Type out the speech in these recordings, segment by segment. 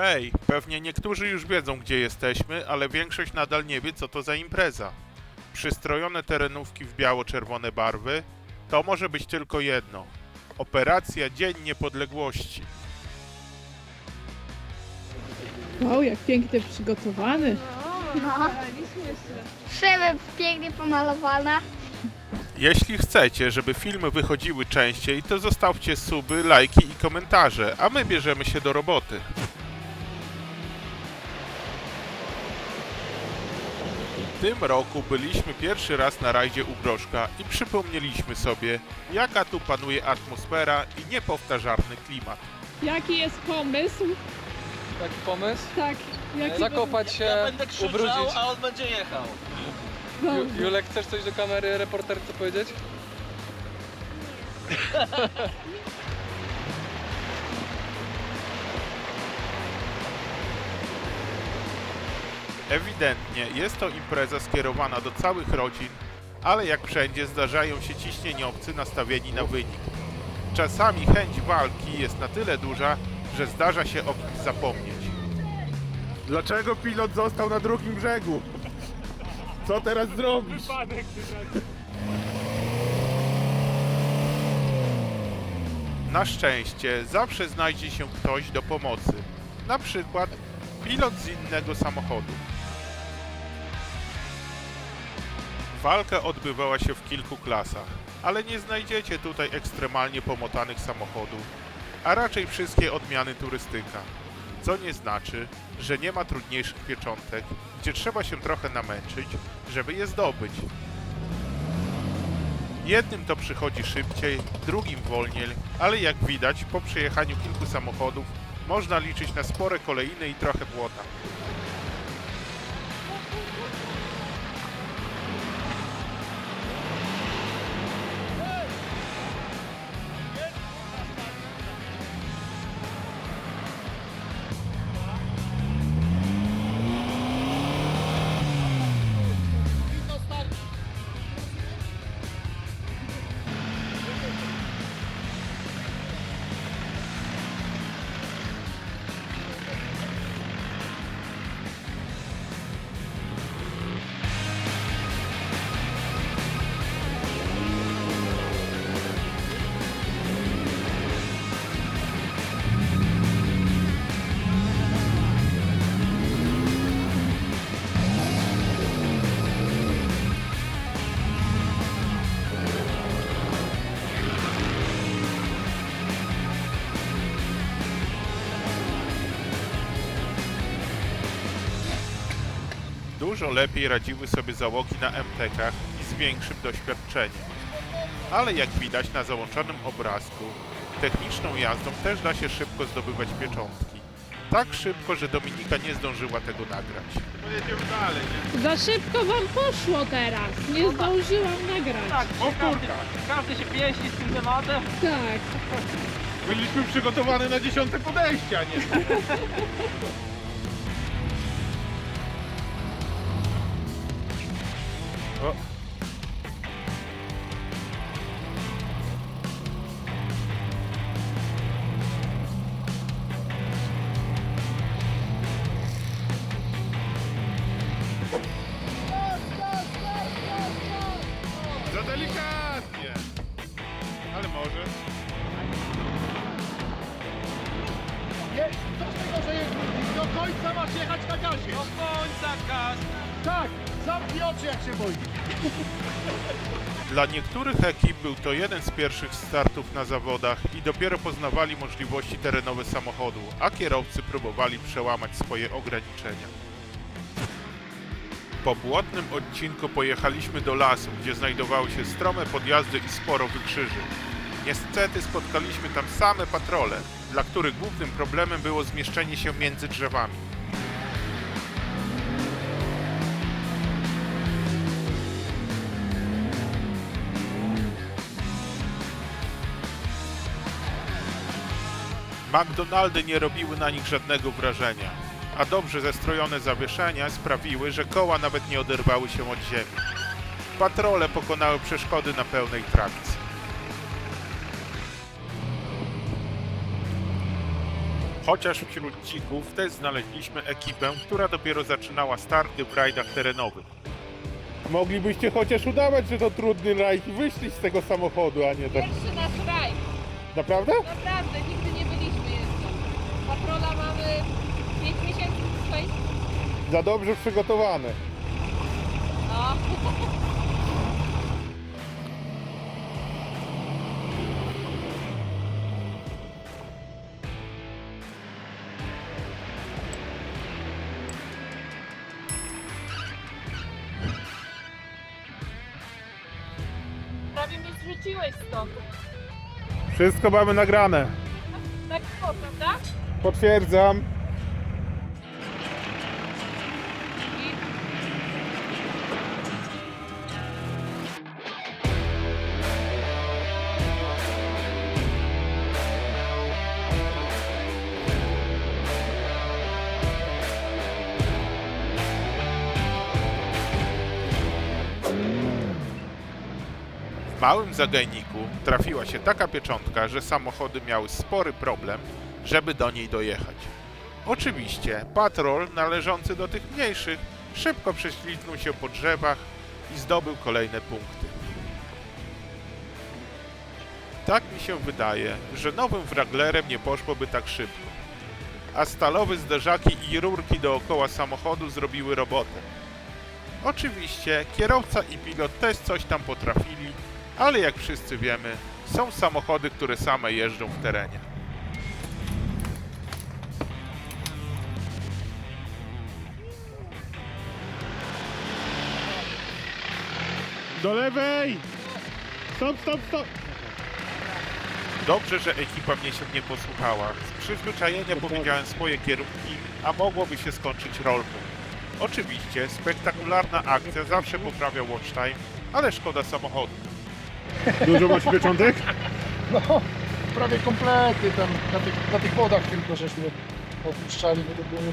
Hej, pewnie niektórzy już wiedzą, gdzie jesteśmy, ale większość nadal nie wie, co to za impreza. Przystrojone terenówki w biało-czerwone barwy to może być tylko jedno. Operacja Dzień Niepodległości. Wow, jak pięknie przygotowany. No. Szyby pięknie pomalowana. Jeśli chcecie, żeby filmy wychodziły częściej, to zostawcie suby, lajki i komentarze, a my bierzemy się do roboty. W tym roku byliśmy pierwszy raz na rajdzie u Groszka i przypomnieliśmy sobie, jaka tu panuje atmosfera i niepowtarzalny klimat. Jaki jest pomysł? Taki pomysł? Tak, jaki Zakopać się, Ja będę krzyczał, ubrudzić. a on będzie jechał. Ju, Julek, chcesz coś do kamery reporterce powiedzieć? Ewidentnie jest to impreza skierowana do całych rodzin, ale jak wszędzie zdarzają się ciśnieniowcy nastawieni na wynik. Czasami chęć walki jest na tyle duża, że zdarza się o kimś zapomnieć. Dlaczego pilot został na drugim brzegu? Co teraz zrobisz? Na szczęście zawsze znajdzie się ktoś do pomocy. Na przykład pilot z innego samochodu. Walka odbywała się w kilku klasach, ale nie znajdziecie tutaj ekstremalnie pomotanych samochodów, a raczej wszystkie odmiany turystyka. Co nie znaczy, że nie ma trudniejszych pieczątek, gdzie trzeba się trochę namęczyć, żeby je zdobyć. Jednym to przychodzi szybciej, drugim wolniej, ale jak widać, po przejechaniu kilku samochodów można liczyć na spore kolejny i trochę błota. Dużo lepiej radziły sobie załogi na MTK-ach i z większym doświadczeniem. Ale jak widać na załączonym obrazku, techniczną jazdą też da się szybko zdobywać pieczątki. Tak szybko, że Dominika nie zdążyła tego nagrać. Pojedziemy dalej, nie? Za szybko wam poszło teraz. Nie zdążyłam nagrać. Tak, każdy, każdy się pieści z tym tematem. Tak. Byliśmy przygotowani na dziesiąte podejście, a nie? O. Za delikatnie. Ale może. Nie, co z tego, że jest do końca masz jechać na gazie? Do końca gaz. Tak, zamknij oczy jak się boisz. Dla niektórych ekip był to jeden z pierwszych startów na zawodach i dopiero poznawali możliwości terenowe samochodu, a kierowcy próbowali przełamać swoje ograniczenia. Po błotnym odcinku pojechaliśmy do lasu, gdzie znajdowały się strome podjazdy i sporo wykrzyży. Niestety spotkaliśmy tam same patrole, dla których głównym problemem było zmieszczenie się między drzewami. McDonaldy nie robiły na nich żadnego wrażenia, a dobrze zestrojone zawieszenia sprawiły, że koła nawet nie oderwały się od ziemi. Patrole pokonały przeszkody na pełnej trakcji. Chociaż wśród dzików też znaleźliśmy ekipę, która dopiero zaczynała starty w rajdach terenowych. Moglibyście chociaż udawać, że to trudny rajd i wyszli z tego samochodu, a nie tak. Pierwszy nasz raj. Naprawdę? Naprawdę, nigdy nie. Patrola mamy 5 miesięcy, 6. Za dobrze przygotowane. No. Prawie mnie zrzuciłeś stąd. Wszystko mamy nagrane. Tak było, prawda? Potwierdzam. W małym zagajniku trafiła się taka pieczątka, że samochody miały spory problem, żeby do niej dojechać. Oczywiście patrol należący do tych mniejszych szybko prześlizgnął się po drzewach i zdobył kolejne punkty. Tak mi się wydaje, że nowym Wranglerem nie poszłoby tak szybko. A stalowe zderzaki i rurki dookoła samochodu zrobiły robotę. Oczywiście kierowca i pilot też coś tam potrafili, ale jak wszyscy wiemy, są samochody, które same jeżdżą w terenie. Do lewej! Stop, stop, stop! Dobrze, że ekipa mnie się nie posłuchała. Z przyzwyczajenia powiedziałem swoje kierunki, a mogłoby się skończyć rolką. Oczywiście, spektakularna akcja zawsze poprawia watch time, ale szkoda samochodu. Dużo macie pieczątek? No, prawie komplety tam na tych, na tych wodach tylko żeśmy opuszczali, bo to było nie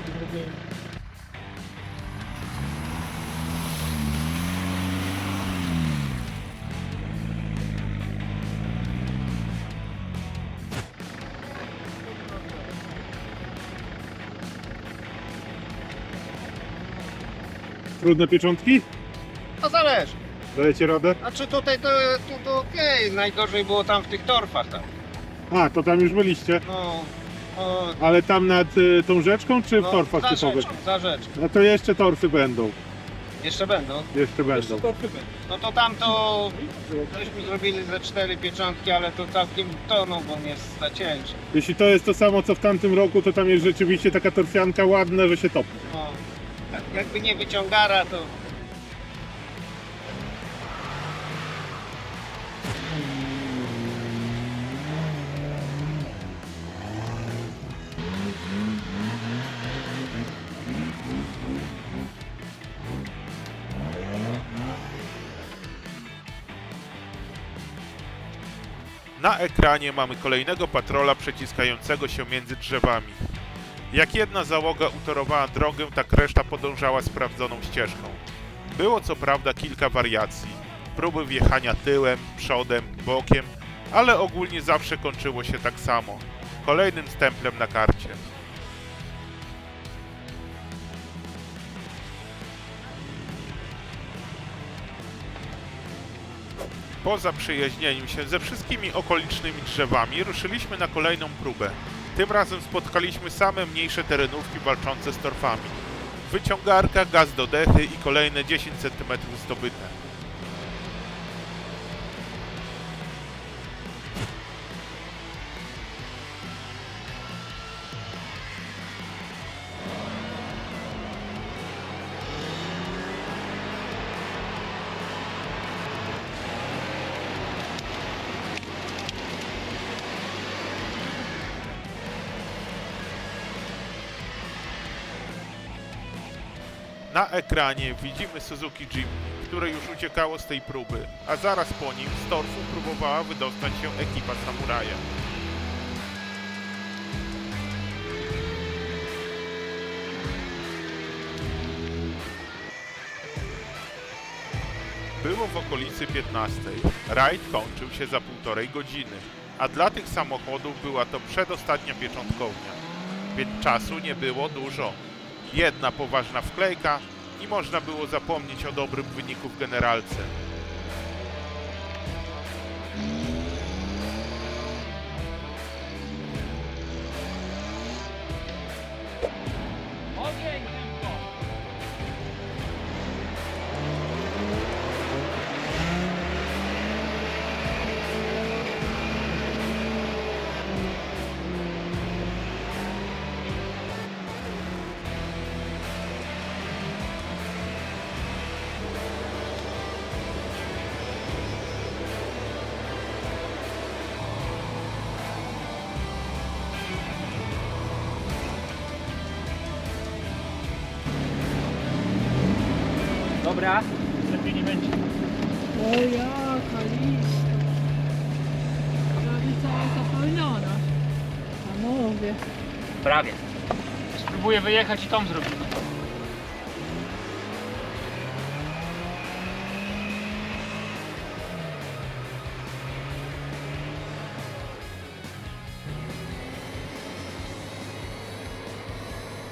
Trudne pieczątki? To zależy. Dajecie radę? Znaczy tutaj to, tu to okej, najgorzej było tam w tych torfach tam. A, to tam już byliście. No, no, Ale tam nad y, tą rzeczką, czy w no torfach za typowych? za rzeczką. No to jeszcze torfy będą. Jeszcze będą. Jeszcze będą. No to tam to żeśmy zrobili ze cztery pieczątki, ale to całkiem toną, bo jest za ciężko. Jeśli to jest to samo co w tamtym roku, to tam jest rzeczywiście taka torfianka ładna, że się topi. No, tak jakby nie wyciągara, to Na ekranie mamy kolejnego patrola przeciskającego się między drzewami. Jak jedna załoga utorowała drogę, tak reszta podążała sprawdzoną ścieżką. Było co prawda kilka wariacji, próby wjechania tyłem, przodem, bokiem, ale ogólnie zawsze kończyło się tak samo. Kolejnym stemplem na karcie. Po zaprzyjaźnieniu się ze wszystkimi okolicznymi drzewami ruszyliśmy na kolejną próbę. Tym razem spotkaliśmy same mniejsze terenówki walczące z torfami. Wyciągarka, gaz do dechy i kolejne 10 cm zdobyte. Na ekranie widzimy Suzuki Jimny, które już uciekało z tej próby, a zaraz po nim z torfu próbowała wydostać się ekipa samuraja. Było w okolicy 15. Rajd kończył się za półtorej godziny, a dla tych samochodów była to przedostatnia pieczątkownia. więc czasu nie było dużo. Jedna poważna wklejka i można było zapomnieć o dobrym wyniku w generalce. Dobra. O jaka lista. Prawie cała zapełniona. Panowie. Prawie. Spróbuję wyjechać i tam zrobimy.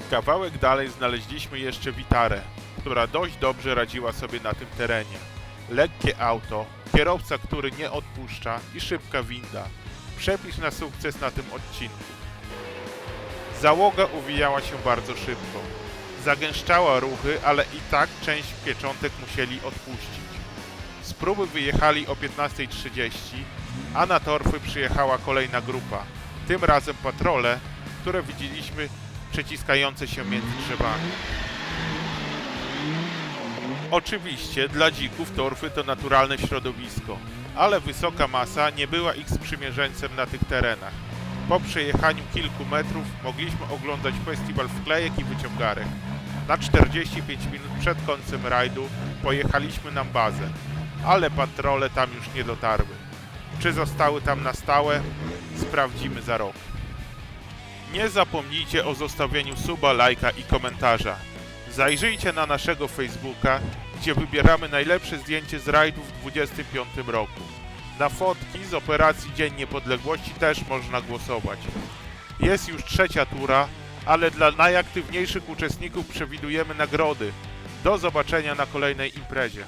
Kawałek dalej znaleźliśmy jeszcze Witarę, która dość dobrze radziła sobie na tym terenie. Lekkie auto, kierowca, który nie odpuszcza i szybka winda. Przepis na sukces na tym odcinku. Załoga uwijała się bardzo szybko. Zagęszczała ruchy, ale i tak część pieczątek musieli odpuścić. Z próby wyjechali o 15.30, a na torfy przyjechała kolejna grupa. Tym razem patrole, które widzieliśmy przeciskające się między drzewami. Oczywiście dla dzików torfy to naturalne środowisko, ale wysoka masa nie była ich sprzymierzeńcem na tych terenach. Po przejechaniu kilku metrów mogliśmy oglądać festiwal wklejek i wyciągarek. Na 45 minut przed końcem rajdu pojechaliśmy na bazę, ale patrole tam już nie dotarły. Czy zostały tam na stałe? Sprawdzimy za rok. Nie zapomnijcie o zostawieniu suba, lajka i komentarza. Zajrzyjcie na naszego Facebooka, gdzie wybieramy najlepsze zdjęcie z rajdu w 2025 roku. Na fotki z operacji Dzień Niepodległości też można głosować. Jest już trzecia tura, ale dla najaktywniejszych uczestników przewidujemy nagrody. Do zobaczenia na kolejnej imprezie.